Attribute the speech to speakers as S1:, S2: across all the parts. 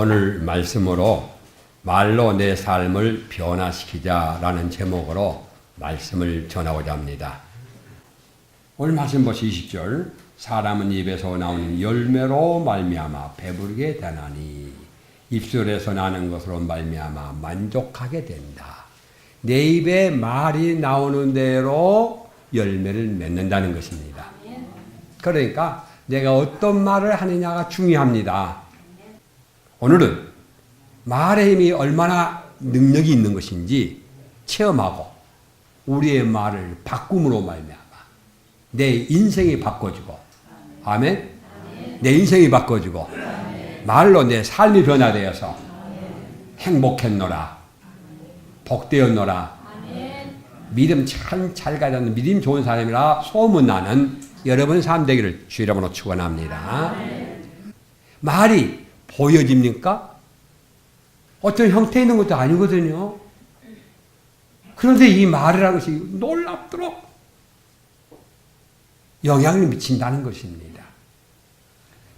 S1: 에, 오늘 말씀으로 말로 내 삶을 변화시키자라는 제목으로 말씀을 전하고자 합니다. 오늘 말씀 보시 20절 사람은 입에서 나오는 열매로 말미암아 배부르게 되나니 입술에서 나는 것으로 말미암아 만족하게 된다. 내 입에 말이 나오는 대로 열매를 맺는다는 것입니다. 그러니까 내가 어떤 말을 하느냐가 중요합니다. 오늘은 말의 힘이 얼마나 능력이 있는 것인지 체험하고 우리의 말을 바꿈으로 말미암아 내 인생이 바꿔지고 아멘. 내 인생이 바꿔지고 말로 내 삶이 변화되어서 행복했노라 복되었노라 믿음 참 잘 가졌는 믿음 좋은 사람이라 소문나는 여러분 삶 되기를 주 이름으로 축원합니다. 말이 보여집니까? 어떤 형태 있는 것도 아니거든요. 그런데 이 말이라는 것이 놀랍도록 영향을 미친다는 것입니다.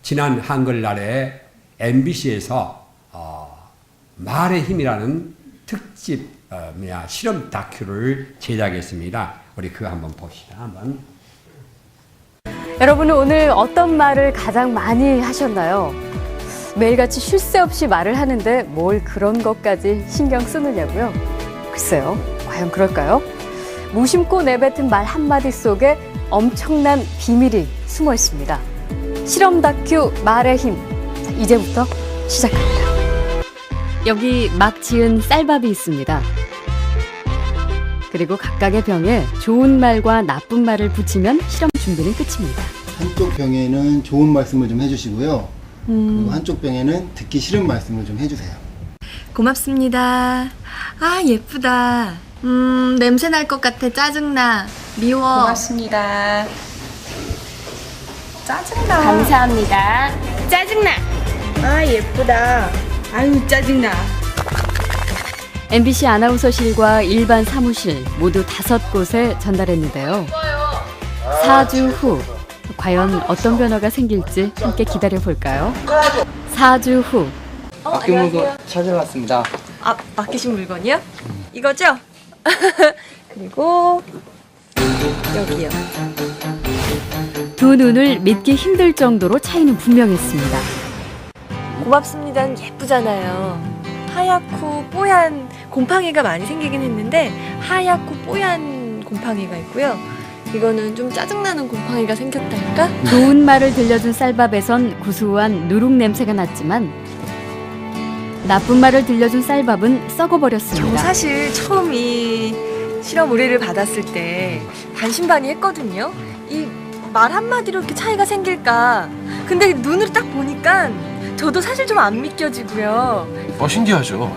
S1: 지난 한글날에 MBC에서 어, 말의 힘이라는 특집 어, 뭐야, 실험 다큐를 제작했습니다. 우리 그거 한번 봅시다. 한번.
S2: 여러분은 오늘 어떤 말을 가장 많이 하셨나요? 매일같이 쉴 새 없이 말을 하는데 뭘 그런 것까지 신경 쓰느냐고요? 글쎄요, 과연 그럴까요? 무심코 내뱉은 말 한마디 속에 엄청난 비밀이 숨어 있습니다. 실험 다큐 말의 힘. 자, 이제부터 시작합니다. 여기 막 지은 쌀밥이 있습니다. 그리고 각각의 병에 좋은 말과 나쁜 말을 붙이면 실험 준비는 끝입니다.
S3: 한쪽 병에는 좋은 말씀을 좀 해주시고요.
S2: 음.
S3: 그리고 한쪽 병에는 듣기 싫은 말씀을 좀 해주세요.
S4: 고맙습니다. 아, 예쁘다. 음, 냄새 날 것 같아. 짜증나. 미워.
S5: 고맙습니다. 짜증나.
S6: 감사합니다. 짜증나.
S5: 아, 예쁘다. 아유, 짜증나.
S2: MBC 아나운서실과 일반 사무실 모두 다섯 곳에 전달했는데요. 4주 후 과연 어떤 변화가 생길지 함께 기다려 볼까요? 4주 후
S7: 아껴 물건 찾아왔습니다.
S4: 아, 맡기신 물건이요? 이거죠? 그리고 여기요.
S2: 두 눈을 믿기 힘들 정도로 차이는 분명했습니다.
S4: 고맙습니다는 예쁘잖아요. 하얗고 뽀얀 곰팡이가 많이 생기긴 했는데 하얗고 뽀얀 곰팡이가 있고요. 이거는 좀 짜증나는 곰팡이가 생겼달까?
S2: 좋은 말을 들려준 쌀밥에선 구수한 누룩 냄새가 났지만 나쁜 말을 들려준 쌀밥은
S4: 저
S2: 썩어버렸습니다.
S4: 사실 처음 이 실험 의뢰를 받았을 때 반신반의했거든요. 이 말 한마디로 이렇게 차이가 생길까. 근데 눈으로 딱 보니까 저도 사실 좀 안 믿겨지고요.
S8: 어, 신기하죠.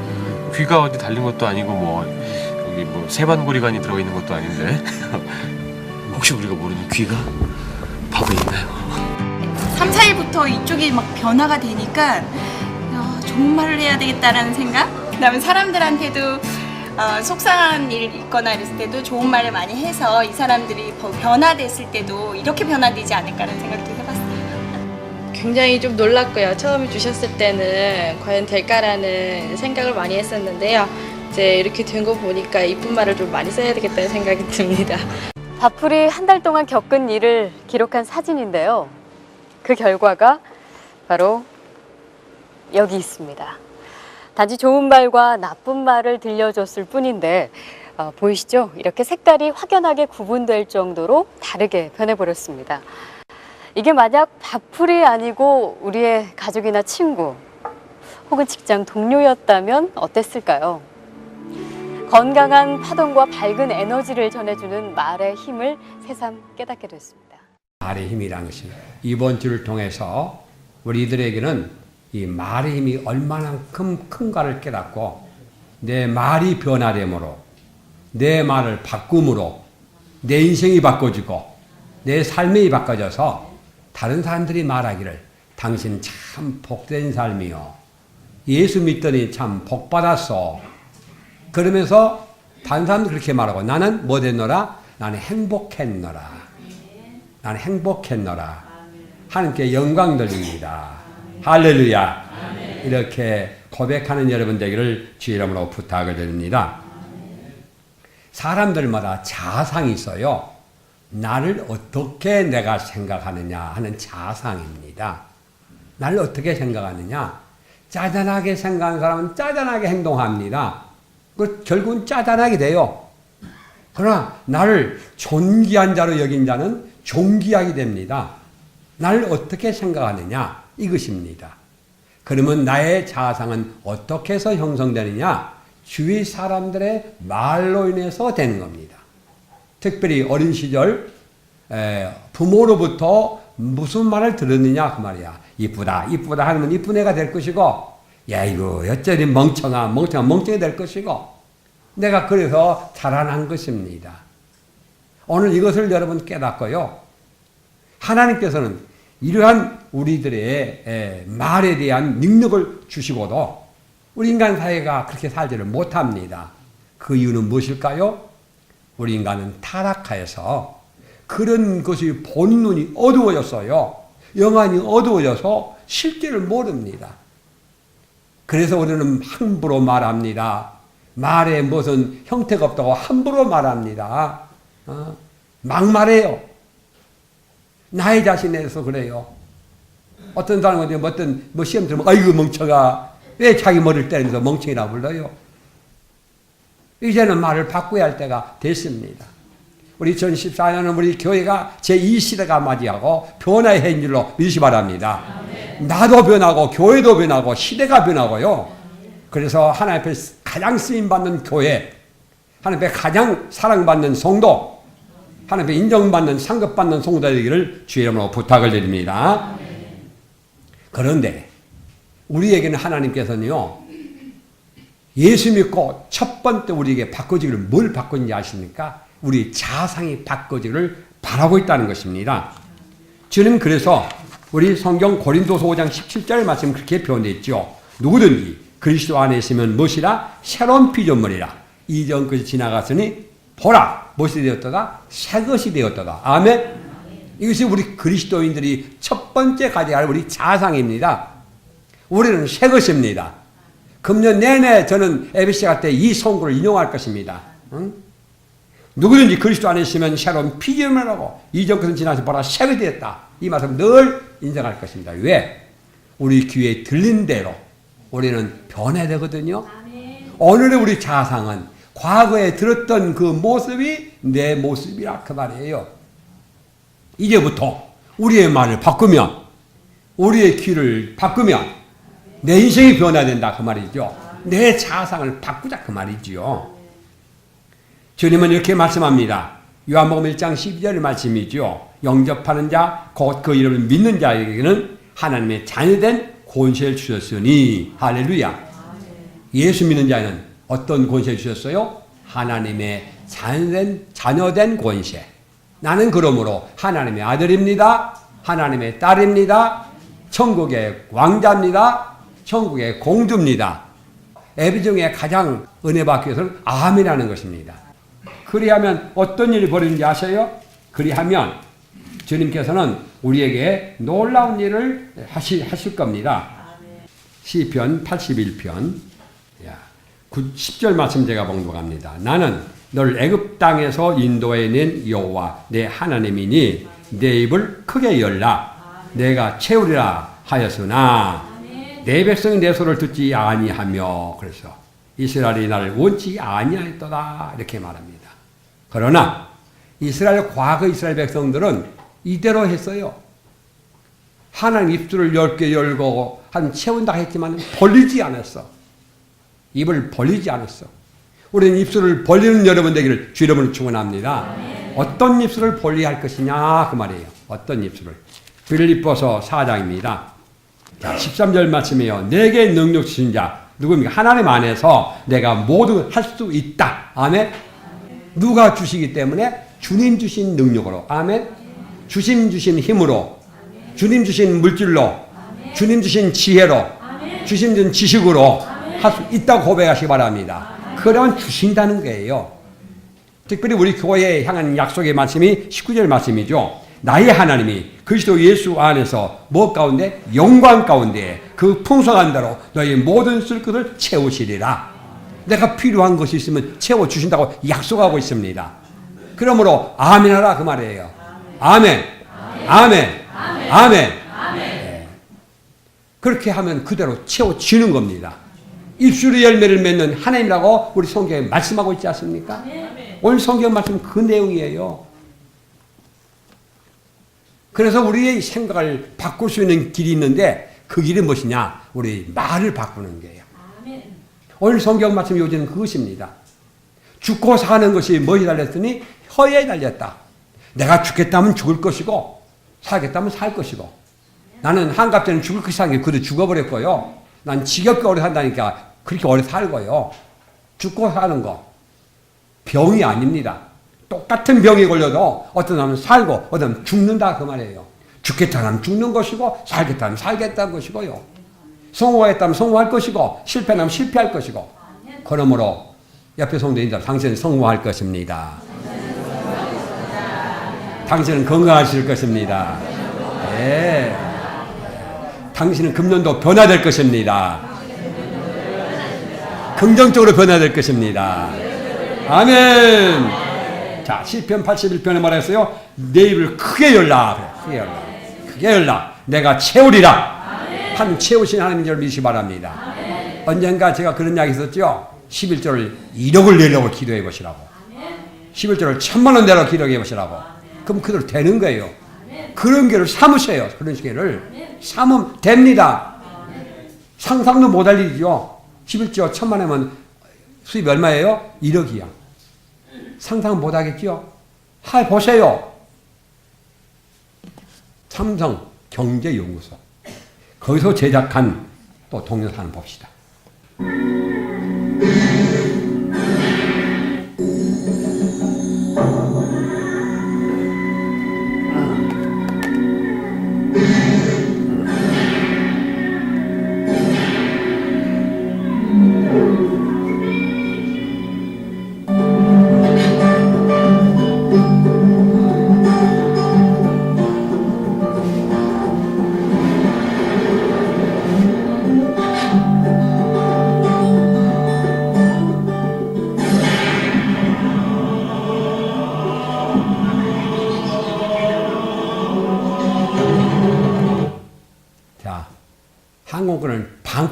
S8: 귀가 어디 달린 것도 아니고 뭐 여기 뭐 세반고리관이 들어가 있는 것도 아닌데 혹시 우리가 모르는 귀가 밥에 있나요?
S5: 3, 4일부터 이쪽이 막 변화가 되니까 어, 좋은 말을 해야 되겠다라는 생각? 그 다음에 사람들한테도 어, 속상한 일 있거나 이랬을 때도 좋은 말을 많이 해서 이 사람들이 더 변화됐을 때도 이렇게 변화되지 않을까라는 생각도 해봤어요.
S6: 굉장히 좀 놀랐고요. 처음에 주셨을 때는 과연 될까라는 생각을 많이 했었는데요. 이제 이렇게 된 거 보니까 이쁜 말을 좀 많이 써야 되겠다는 생각이 듭니다.
S2: 밥풀이 한 달 동안 겪은 일을 기록한 사진인데요. 그 결과가 바로 여기 있습니다. 단지 좋은 말과 나쁜 말을 들려줬을 뿐인데 어, 보이시죠? 이렇게 색깔이 확연하게 구분될 정도로 다르게 변해버렸습니다. 이게 만약 밥풀이 아니고 우리의 가족이나 친구 혹은 직장 동료였다면 어땠을까요? 건강한 파동과 밝은 에너지를 전해주는 말의 힘을 새삼 깨닫게 됐습니다.
S1: 말의 힘이라는 것이 이번 주를 통해서 우리들에게는 이 말의 힘이 얼마나 큰, 큰가를 깨닫고 내 말이 변화됨으로 내 말을 바꿈으로 내 인생이 바꿔지고 내 삶이 바꿔져서 다른 사람들이 말하기를 당신 참 복된 삶이요. 예수 믿더니 참 복받았어. 그러면서 다른 사람도 그렇게 말하고 나는 뭐 됐노라? 나는 행복했노라. 나는 행복했노라. 하나님께 영광 돌립니다. 할렐루야. 이렇게 고백하는 여러분 되기를 주 이름으로 부탁을 드립니다. 사람들마다 자상이 있어요. 나를 어떻게 내가 생각하느냐 하는 자상입니다. 나를 어떻게 생각하느냐? 짜잔하게 생각하는 사람은 짜잔하게 행동합니다. 그 결국은 짜잔하게 돼요. 그러나 나를 존귀한 자로 여긴 자는 존귀하게 됩니다. 나를 어떻게 생각하느냐? 이것입니다. 그러면 나의 자상은 어떻게 해서 형성되느냐? 주위 사람들의 말로 인해서 되는 겁니다. 특별히 어린 시절 에, 부모로부터 무슨 말을 들었느냐 그 말이야. 이쁘다, 이쁘다 하면 이쁜 애가 될 것이고, 야 이거 어쩌니 멍청아, 멍청아, 멍청이 될 것이고, 내가 그래서 자라난 것입니다. 오늘 이것을 여러분 깨닫고요. 하나님께서는 이러한 우리들의 에, 말에 대한 능력을 주시고도 우리 인간 사회가 그렇게 살지를 못합니다. 그 이유는 무엇일까요? 우리 인간은 타락하여서 그런 것이 본 눈이 어두워졌어요. 영안이 어두워져서 실제를 모릅니다. 그래서 우리는 함부로 말합니다. 말에 무슨 형태가 없다고 함부로 말합니다. 어? 막말해요. 나의 자신에 대해서 그래요. 어떤 사람은 어떤 뭐 시험 들으면 아이고 멍청아 왜 자기 머리를 때리면서 멍청이라 불러요? 이제는 말을 바꿔야 할 때가 됐습니다. 우리 2014년은 우리 교회가 제2시대가 맞이하고 변화의 해인 줄로 믿으시 바랍니다. 나도 변하고 교회도 변하고 시대가 변하고요. 그래서 하나님 앞에 가장 쓰임받는 교회, 하나님 앞에 가장 사랑받는 성도, 하나님 앞에 인정받는 상급받는 성도가 되기를 주의 이름으로 부탁을 드립니다. 그런데 우리에게는 하나님께서는요. 예수 믿고 첫 번째 우리에게 바꿔주기를 뭘 바꾸는지 아십니까? 우리 자상이 바꿔주기를 바라고 있다는 것입니다. 주님 그래서 우리 성경 고린도서 5장 17절 말씀 그렇게 표현되어 있죠. 누구든지 그리스도 안에 있으면 무엇이라? 새로운 피조물이라. 이전 것이 지나갔으니 보라! 무엇이 되었다가? 새 것이 되었다가. 아멘? 이것이 우리 그리스도인들이 첫 번째 가져야 할 우리 자상입니다. 우리는 새 것입니다. 금년 내내 저는 에베시아 때이 성구를 인용할 것입니다. 응? 누구든지 그리스도 안에 있으면 새로운 피조물이라고 이전 것은 지나서 보라 새가 되었다. 이 말씀 늘 인정할 것입니다. 왜? 우리 귀에 들린 대로 우리는 변해되거든요. 오늘의 우리 자상은 과거에 들었던 그 모습이 내 모습이라 그 말이에요. 이제부터 우리의 말을 바꾸면 우리의 귀를 바꾸면 내 인생이 변화된다 그 말이죠. 내 자상을 바꾸자 그 말이지요. 주님은 이렇게 말씀합니다. 요한복음 1장 12절 말씀이죠. 영접하는 자, 곧 그 이름을 믿는 자에게는 하나님의 자녀된 권세를 주셨으니 할렐루야. 예수 믿는 자는 어떤 권세를 주셨어요? 하나님의 자녀된, 자녀된 권세. 나는 그러므로 하나님의 아들입니다. 하나님의 딸입니다. 천국의 왕자입니다. 천국의 공주입니다. 애비 중에 가장 은혜 받기 위해서는 아멘하는 것입니다. 그리하면 어떤 일이 벌어지는지 아세요? 그리하면 주님께서는 우리에게 놀라운 일을 하시, 하실 겁니다. 시편 81편 10절 말씀 제가 봉독합니다. 나는 널 애굽 땅에서 인도해 낸 여호와 내 하나님이니 내 입을 크게 열라 내가 채우리라 하였으나 내 백성이 내 소를 듣지 아니하며 그래서 이스라엘이 나를 원치 아니하였도다 이렇게 말합니다. 그러나 이스라엘 과거 이스라엘 백성들은 이대로 했어요. 하나님 입술을 열게 열고 한 채운다 했지만 벌리지 않았어. 입을 벌리지 않았어. 우리는 입술을 벌리는 여러분 되기를 주 이름으로 축원합니다. 어떤 입술을 벌려야 할 것이냐 그 말이에요. 어떤 입술을. 빌립보서 4장입니다. 자, 13절 말씀이에요. 내게 능력 주신 자 누굽니까? 하나님 안에서 내가 모두 할 수 있다. 아멘. 누가 주시기 때문에 주님 주신 능력으로. 아멘. 주심 주신 힘으로. 주님 주신 물질로. 주님 주신 지혜로. 주신 지식으로 할 수 있다고 고백하시기 바랍니다. 그러면 주신다는 거예요. 특별히 우리 교회에 향한 약속의 말씀이 19절 말씀이죠. 나의 하나님이 그리스도 예수 안에서 뭐 가운데 영광 가운데 그 풍성한 대로 너희 모든 쓸 것을 채우시리라. 내가 필요한 것이 있으면 채워 주신다고 약속하고 있습니다. 그러므로 아멘하라 그 말이에요. 아멘. 아멘. 아멘. 예. 그렇게 하면 그대로 채워지는 겁니다. 입술의 열매를 맺는 하나님이라고 우리 성경에 말씀하고 있지 않습니까? 오늘 성경 말씀 그 내용이에요. 그래서 우리의 생각을 바꿀 수 있는 길이 있는데 그 길이 무엇이냐? 우리 말을 바꾸는 거예요. 오늘 성경 말씀 요지는 그것입니다. 죽고 사는 것이 뭐에 달렸더니 혀에 달렸다. 내가 죽겠다면 죽을 것이고 살겠다면 살 것이고 나는 한갑 때는 죽을 것이 산게 그도 죽어버렸고요. 난 지겹게 오래 산다니까 그렇게 오래 살고요. 죽고 사는 거 병이 아닙니다. 똑같은 병이 걸려도 어떤 사람은 살고 어떤 사람은 죽는다 그 말이에요. 죽겠다면 죽는 것이고 살겠다면 살겠다는 것이고요. 성공하겠다면 성공할 것이고 실패하면 실패할 것이고 그러므로 옆에 성도인들 당신은 성공할 것입니다. 당신은 건강하실 것입니다. 예. 당신은 금년도 변화될 것입니다. 긍정적으로 변화될 것입니다. 아멘. 자, 시편 81편에 말했어요. 내 입을 크게 열라. 크게 열라. 크게 열라. 내가 채우리라. 한 채우신 하나님인 줄 믿으시 바랍니다. 언젠가 제가 그런 이야기 있었죠. 11조를 1억을 내려고 기도해 보시라고. 11조를 천만 원 내라고 기도해 보시라고. 그럼 그대로 되는 거예요. 그런 게를 삼으세요. 그런 시계를. 삼으면 됩니다. 상상도 못할 일이죠. 11조 천만 원이면 수입 얼마예요? 1억이야. 상상 못 하겠죠? 하, 보세요. 삼성 경제연구소. 거기서 제작한 또 동영상을 봅시다.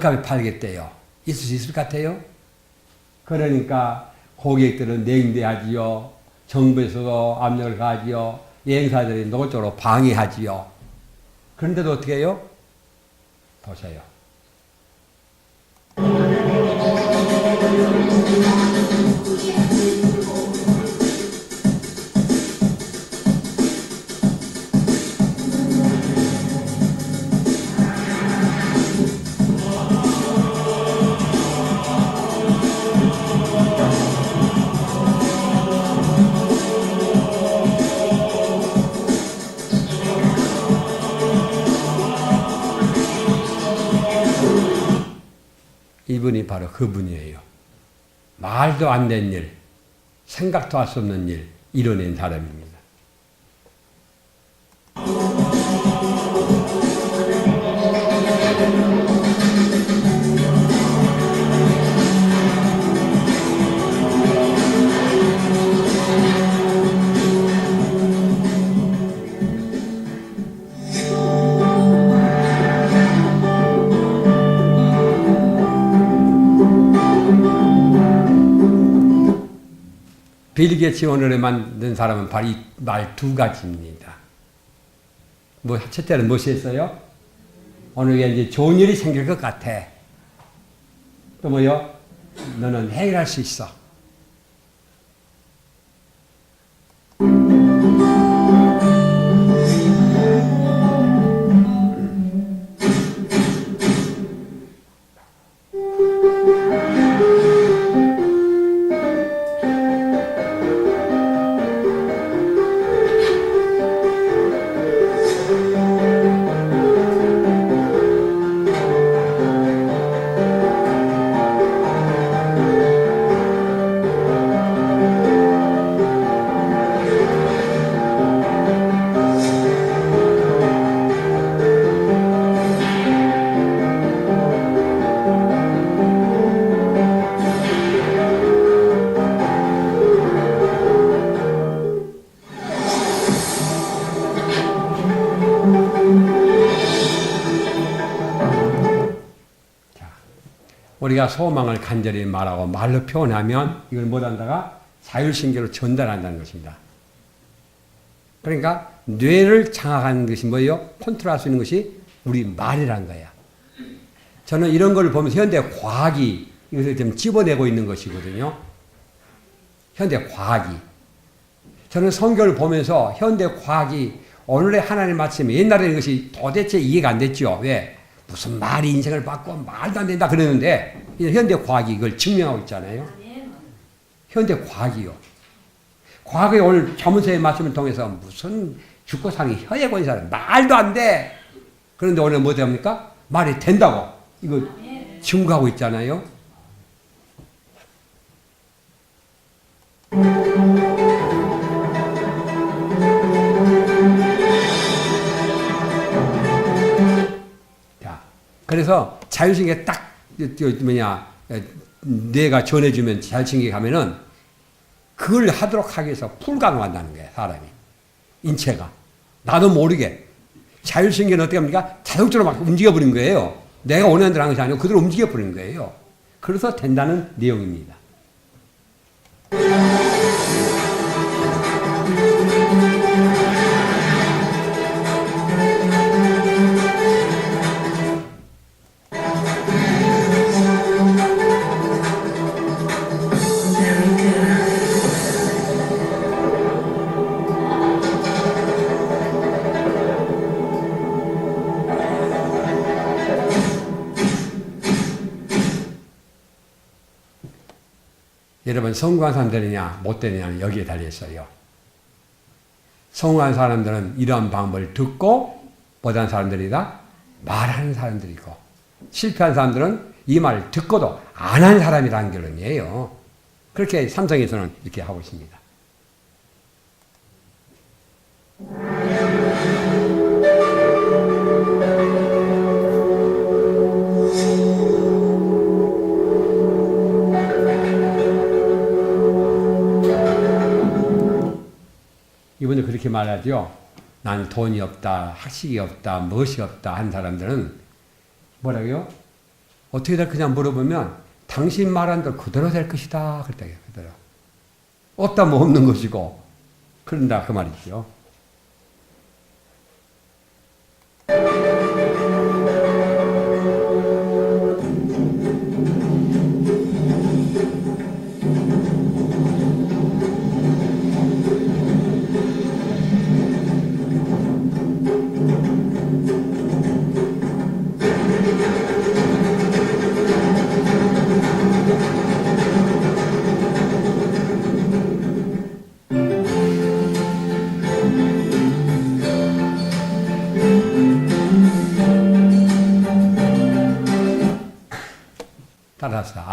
S1: 반값에 팔겠대요. 있을 수 있을 것 같아요? 그러니까 고객들은 냉대하지요. 정부에서도 압력을 가지요. 여행사들이 노골적으로 방해하지요. 그런데도 어떻게 해요? 보세요. 이분이 바로 그분이에요. 말도 안 된 일, 생각도 할 수 없는 일, 이뤄낸 사람입니다. 빌 게츠 오늘에 만든 사람은 바로 이 말 두 가지입니다. 뭐 첫째는 무엇이 했어요? 오늘 이제 좋은 일이 생길 것 같아. 또 뭐요? 너는 해결할 수 있어. 우리가 소망을 간절히 말하고 말로 표현하면 이걸 못한다가 자율신경으로 전달한다는 것입니다. 그러니까 뇌를 장악하는 것이 뭐예요? 컨트롤할 수 있는 것이 우리 말이란 거야. 저는 이런 걸 보면서 현대 과학이 이것을 좀 집어내고 있는 것이거든요. 현대 과학이. 저는 성경을 보면서 현대 과학이 오늘의 하나님 말씀이 옛날에 이것이 도대체 이해가 안 됐죠. 왜? 무슨 말이 인생을 바꿔 말도 안 된다 그러는데 현대 과학이 이걸 증명하고 있잖아요. 현대 과학이요. 과거에 오늘 자문서의 말씀을 통해서 무슨 죽고 사는 혀에 권 사람 말도 안 돼. 그런데 오늘 뭐 됩니까? 말이 된다고 이거 증거하고 있잖아요. 그래서 자율신경 딱, 뭐냐, 에, 뇌가 전해주면 자율신경 가면은 그걸 하도록 하기 위해서 불가능한다는 거예요, 사람이. 인체가. 나도 모르게. 자율신경은 어떻게 합니까? 자동적으로 막 움직여버린 거예요. 내가 원하는 대로 하는 것이 아니고 그대로 움직여버린 거예요. 그래서 된다는 내용입니다. 여러분 성공한 사람들이냐 못 되느냐는 여기에 달려 있어요. 성공한 사람들은 이러한 방법을 듣고 못한 사람들이다 말하는 사람들이고 실패한 사람들은 이 말을 듣고도 안 한 사람이라는 결론이에요. 그렇게 삼성에서는 이렇게 하고 있습니다. 이분도 그렇게 말하죠. 난 돈이 없다, 학식이 없다, 무엇이 없다 한 사람들은 뭐라고요? 어떻게 될 그냥 물어보면 당신 말한 대로 그대로 될 것이다. 그랬다. 그대로. 없다면 없는 것이고 그런다 그 말이죠.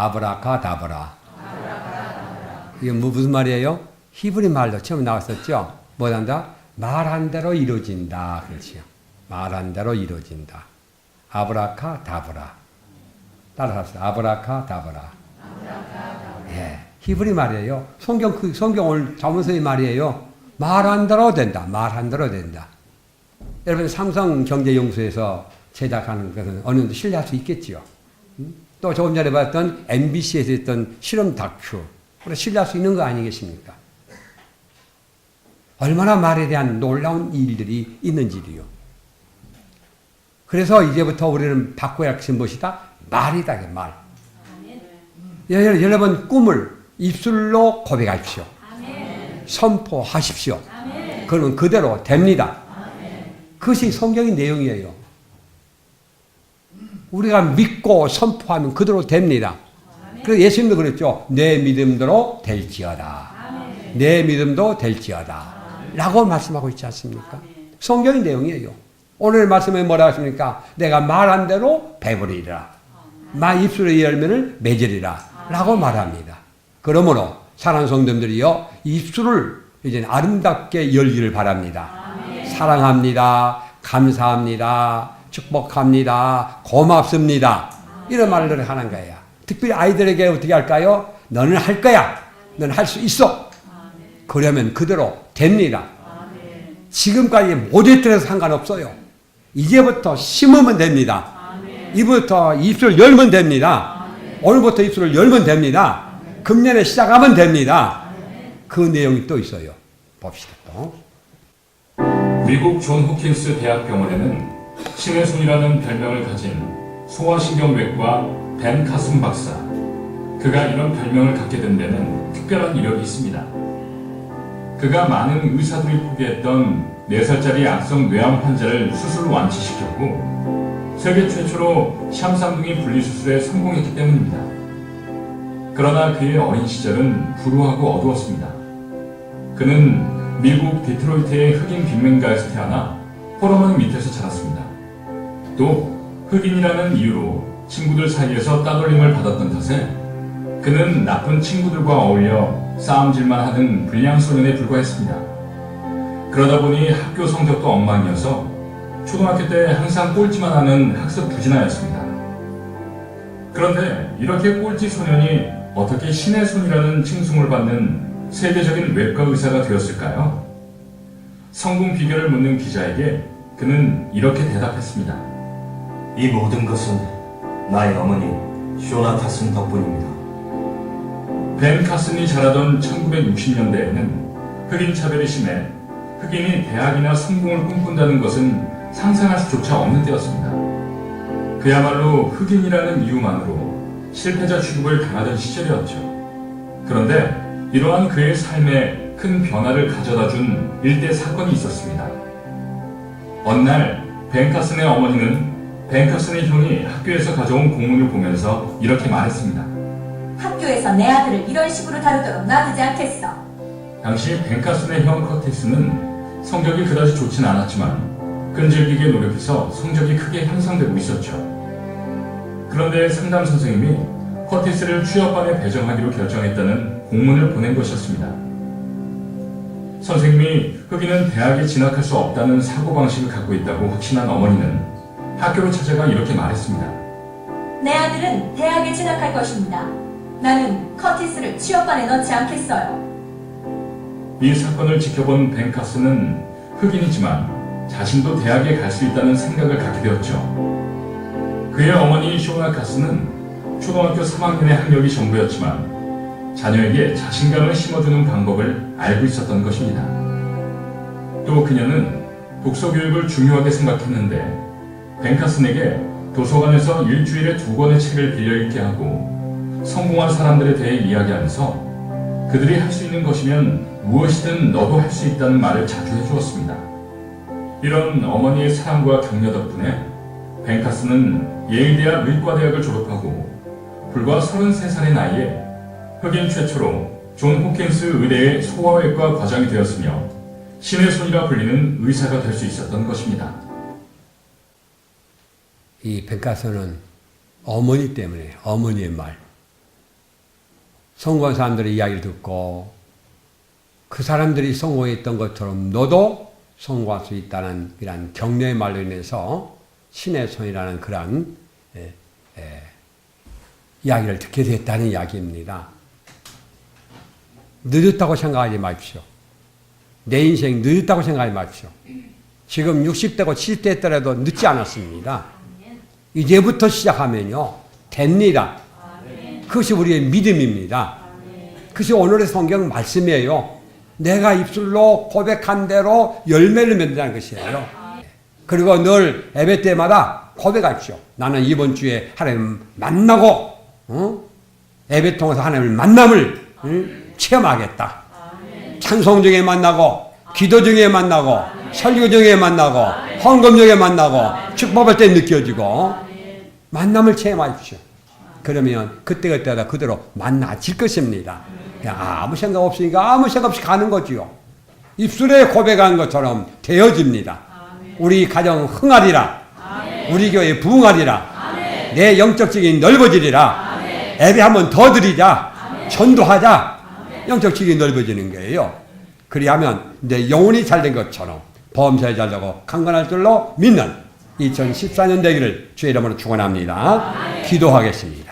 S1: 아브라카다브라. 이게 뭐 무슨 말이에요? 히브리 말로 처음 나왔었죠. 뭐란다? 말한 대로 이루어진다. 그렇지요. 말한 대로 이루어진다. 아브라카다브라. 따라서 아브라카다브라. 예, 히브리 말이에요. 성경 그 성경 오늘 자문서의 말이에요. 말한 대로 된다. 말한 대로 된다. 여러분 삼성 경제연구소에서 제작하는 것은 어느 정도 신뢰할 수 있겠지요. 음? 또 조금 전에 봤던 MBC에서 했던 실험 다큐. 그래 신뢰할 수 있는 거 아니겠습니까? 얼마나 말에 대한 놀라운 일들이 있는지도요. 그래서 이제부터 우리는 바꿔야 할 것은 무엇이다? 말이다, 그 말. 여- 여러분 꿈을 입술로 고백하십시오. 선포하십시오. 그러면 그대로 됩니다. 그것이 성경의 내용이에요. 우리가 믿고 선포하면 그대로 됩니다. 그래서 예수님도 그랬죠. 내 믿음대로 될지어다. 내 믿음도 될지어다. 라고 말씀하고 있지 않습니까? 성경의 내용이에요. 오늘 말씀에 뭐라 하십니까? 내가 말한 대로 배부리리라. 마 입술의 열매를 맺으리라. 라고 말합니다. 그러므로 사랑하는 성도들이요. 입술을 이제 아름답게 열기를 바랍니다. 사랑합니다. 감사합니다. 축복합니다. 고맙습니다. 이런 말을 하는 거예요. 특별히 아이들에게 어떻게 할까요? 너는 할 거야. 너는 할 수 있어. 그러면 그대로 됩니다. 지금까지 못했더라도 상관없어요. 이제부터 심으면 됩니다. 이부터 입술 열면 됩니다. 오늘부터 입술을 열면 됩니다. 금년에 시작하면 됩니다. 그 내용이 또 있어요. 봅시다 또.
S9: 미국 존 호킨스 대학병원에는 신의 손이라는 별명을 가진 소아신경외과 벤 카슨 박사. 그가 이런 별명을 갖게 된 데는 특별한 이력이 있습니다. 그가 많은 의사들이 포기했던 4살짜리 악성 뇌암 환자를 수술 완치시켰고 세계 최초로 샴쌍둥이 분리수술에 성공했기 때문입니다. 그러나 그의 어린 시절은 불우하고 어두웠습니다. 그는 미국 디트로이트의 흑인 빈민가에서 태어나 호르몬 밑에서 자랐습니다. 또 흑인이라는 이유로 친구들 사이에서 따돌림을 받았던 탓에 그는 나쁜 친구들과 어울려 싸움질만 하는 불량 소년에 불과했습니다. 그러다 보니 학교 성적도 엉망이어서 초등학교 때 항상 꼴찌만 하는 학습 부진하였습니다. 그런데 이렇게 꼴찌 소년이 어떻게 신의 손이라는 칭송을 받는 세계적인 외과 의사가 되었을까요? 성공 비결을 묻는 기자에게 그는 이렇게 대답했습니다.
S10: 이 모든 것은 나의 어머니 쇼나 카슨 덕분입니다.
S9: 벤 카슨이 자라던 1960년대에는 흑인 차별이 심해 흑인이 대학이나 성공을 꿈꾼다는 것은 상상할 수조차 없는 때였습니다. 그야말로 흑인이라는 이유만으로 실패자 취급을 당하던 시절이었죠. 그런데 이러한 그의 삶에 큰 변화를 가져다 준 일대 사건이 있었습니다. 어느 날 벤카슨의 어머니는 벤카슨의 형이 학교에서 가져온 공문을 보면서 이렇게 말했습니다.
S11: 학교에서 내 아들을 이런 식으로 다루도록 놔두지 않겠어.
S9: 당시 벤카슨의 형 커티스는 성적이 그다지 좋진 않았지만 끈질기게 노력해서 성적이 크게 향상되고 있었죠. 그런데 상담 선생님이 커티스를 취업반에 배정하기로 결정했다는 공문을 보낸 것이었습니다. 선생님이 흑인은 대학에 진학할 수 없다는 사고방식을 갖고 있다고 확신한 어머니는 학교로 찾아가 이렇게 말했습니다.
S11: 내 아들은 대학에 진학할 것입니다. 나는 커티스를 취업반에 넣지 않겠어요.
S9: 이 사건을 지켜본 벤카스는 흑인이지만 자신도 대학에 갈 수 있다는 생각을 갖게 되었죠. 그의 어머니 쇼나 카스는 초등학교 3학년의 학력이 전부였지만 자녀에게 자신감을 심어주는 방법을 알고 있었던 것입니다. 또 그녀는 독서 교육을 중요하게 생각했는데 벤카슨에게 도서관에서 일주일에 두 권의 책을 빌려 읽게 하고 성공한 사람들에 대해 이야기하면서 그들이 할 수 있는 것이면 무엇이든 너도 할 수 있다는 말을 자주 해주었습니다. 이런 어머니의 사랑과 격려 덕분에 벤카스는 예일대학 의과대학을 졸업하고 불과 33살의 나이에 흑인 최초로 존 호킨스 의대의 소아외과 과장이 되었으며 신의 손이라 불리는 의사가 될 수 있었던 것입니다.
S1: 이 벤카스는 어머니 때문에 어머니의 말. 성공한 사람들의 이야기를 듣고 그 사람들이 성공했던 것처럼 너도 성공할 수 있다는 이런 격려의 말로 인해서 신의 손이라는 그런 에, 에, 이야기를 듣게 됐다는 이야기입니다. 늦었다고 생각하지 마십시오. 내 인생 늦었다고 생각하지 마십시오. 지금 60대고 70대 했더라도 늦지 않았습니다. 이제부터 시작하면요, 됩니다. 그것이 우리의 믿음입니다. 그것이 오늘의 성경 말씀이에요. 내가 입술로 고백한 대로 열매를 맺는다는 것이에요. 그리고 늘 예배 때마다 고백하십시오. 나는 이번 주에 하나님 만나고, 어? 예배 통해서 하나님을 만남을 응? 체험하겠다. 찬송 중에 만나고, 기도 중에 만나고, 설교 중에 만나고, 헌금 중에 만나고, 축복할 때 느껴지고, 만남을 체험하십시오. 그러면 그때그때마다 그대로 만나질 것입니다. 아무 생각 없으니까 아무 생각 없이 가는 거지요. 입술에 고백한 것처럼 되어집니다. 우리 가정 흥하리라. 우리 교회 부흥하리라. 내 영적적인 넓어지리라. 예배 한번 더 드리자. 전도하자. 영적적인 넓어지는 거예요. 그리하면 내 영혼이 잘 된 것처럼 범사에 잘 되고 강건할 줄로 믿는 2014년 되기를 주의 이름으로 축원합니다. 기도하겠습니다.